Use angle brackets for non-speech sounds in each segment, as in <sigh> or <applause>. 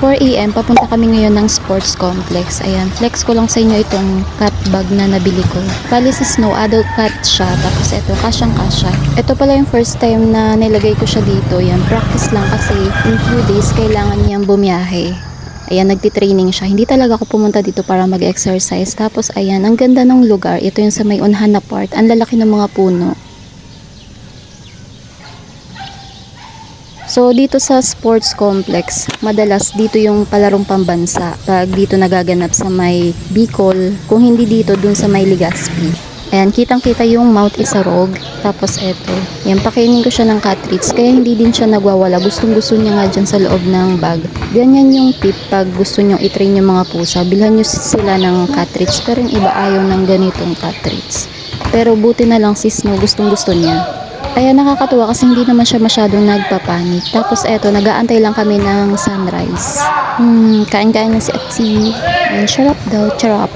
4am, papunta kami ngayon ng sports complex. Ayan, flex ko lang sa inyo itong cat bag na nabili ko. Bali si Snow, adult cat siya. Tapos ito, kasyang kasya. Ito pala yung first time na nilagay ko siya dito. Yan, practice lang kasi in few days kailangan niyang bumiyahe. Ayan, nagtitraining siya. Hindi talaga ako pumunta dito para mag-exercise. Tapos, ayan, ang ganda ng lugar. Ito yung sa may unhan na part. Ang lalaki ng mga puno. So, dito sa sports complex, madalas dito yung palarong pambansa. Pag dito nagaganap sa may Bicol, kung hindi dito, dun sa may Legazpi. Ayan, kitang-kita yung Mount Isarog. Tapos eto, yan, pakainin ko siya ng cartridge. Kaya hindi din siya nagwawala. Gustong gusto niya nga dyan sa loob ng bag. Ganyan yung tip pag gusto nyo itrain yung mga pusa. Bilhan nyo sila ng cartridge. Pero yung iba ayaw ng ganitong cartridge. Pero buti na lang si Snow gustong gusto niya. Kaya nakakatuwa kasi hindi naman siya masyadong nagpapanik. Tapos eto, nagaantay lang kami ng sunrise. Hmm, kain-kain na si Atsi. And charap daw, charap.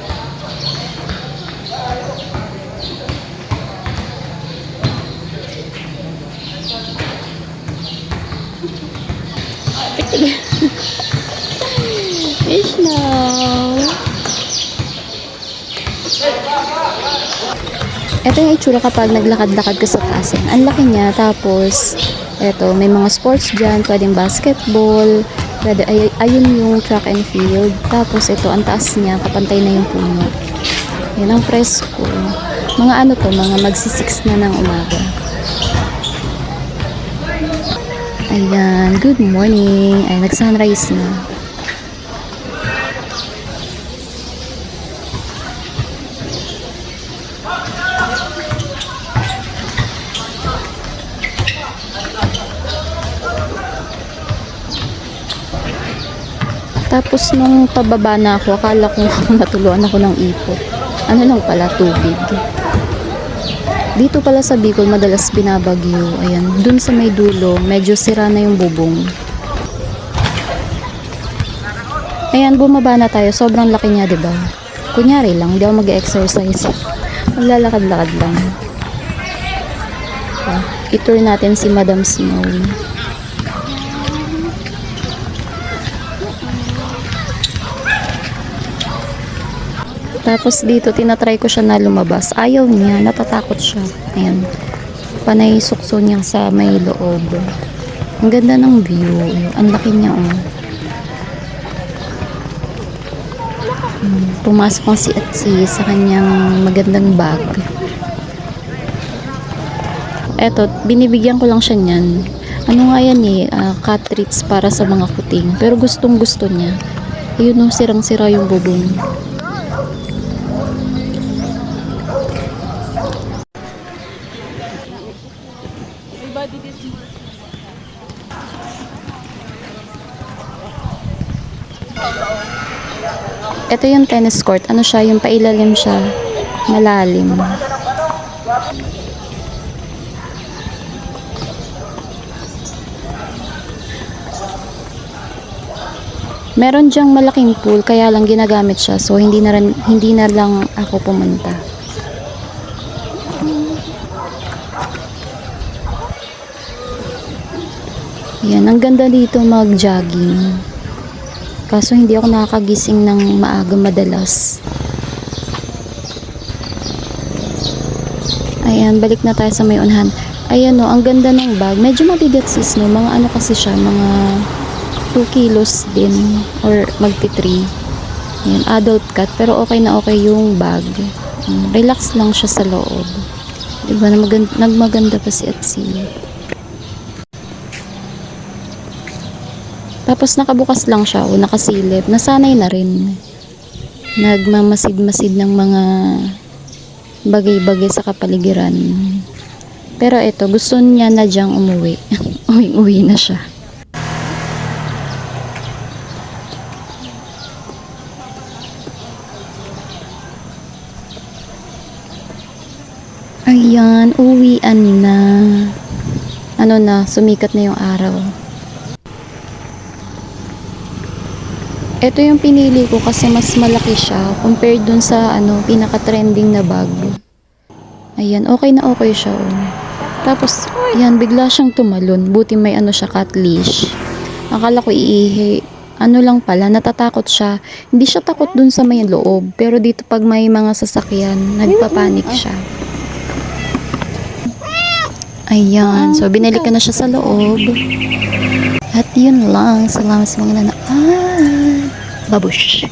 <laughs> Ishna. Ito yung itsura kapag naglakad-lakad ka sa taas. Yan. Ang laki niya. Tapos, eto, may mga sports dyan. Pwedeng basketball. Pwede, ay, ayun yung track and field. Tapos, ito, ang taas niya. Kapantay na yung puno. Yan ang presko. Mga ano to, mga magsisix na ng umaga. Ayan, good morning. Ay, nag-sunrise na. Tapos nung pababa na ako, akala ko <laughs> matuluan ako ng ipot. Ano lang pala, tubig. Dito pala sa Bicol, madalas binabagyo. Ayan, dun sa may dulo, medyo sira na yung bubong. Ayan, bumaba na tayo. Sobrang laki niya, di ba? Kunyari lang, hindi ako mag-exercise. Maglalakad-lakad lang. Ah, itour natin si Madam Snow. Tapos dito, tinatry ko siya na lumabas. Ayaw niya, natatakot siya. Ayan. Panay sukso niya sa may loob. Ang ganda ng view. Ang laki niya, oh. Hmm, Pumasok si Atsi sa kanyang magandang bag. Eto, binibigyan ko lang siya niyan. Ano nga yan eh, ah, cat treats para sa mga kuting. Pero gustong gusto niya. Ayun oh, sirang-sira yung bubong. Ito yung tennis court. Ano siya? Yung pailalim siya. Malalim. Meron diyang malaking pool kaya lang ginagamit siya. So hindi na rin, hindi na lang ako pumunta. Yan, ang ganda dito mag-jogging. Kaso hindi ako nakakagising ng maaga madalas. Ayan, balik na tayo sa may unhan. Ayan o, ang ganda ng bag. Medyo mabigat sis, no? Mga ano kasi siya, mga 2 kilos din. Or magti 3. Ayan, adult cut. Pero okay na okay yung bag. Relax lang siya sa loob. Diba, nagmaganda, nagmaganda pa si Etsy. Tapos nakabukas lang siya o nakasilip. Nasanay na rin. Nagmamasid-masid ng mga bagay-bagay sa kapaligiran. Pero ito, gusto niya na diyang umuwi. <laughs> Uwi-uwi na siya. Ayan, uwian na. Ano na, sumikat na yung araw. Ito yung pinili ko kasi mas malaki siya compared dun sa ano, pinaka-trending na bag. Ayan, okay na okay siya. Oh. Tapos, yan, bigla siyang tumalon. Buti may ano siya, cat leash. Akala ko iihi. ano lang pala, natatakot siya. Hindi siya takot dun sa may loob. Pero dito pag may mga sasakyan, nagpapanik siya. Ayan. So, binalik na siya sa loob. At yun lang. Salamat sa mga nanood. Babush.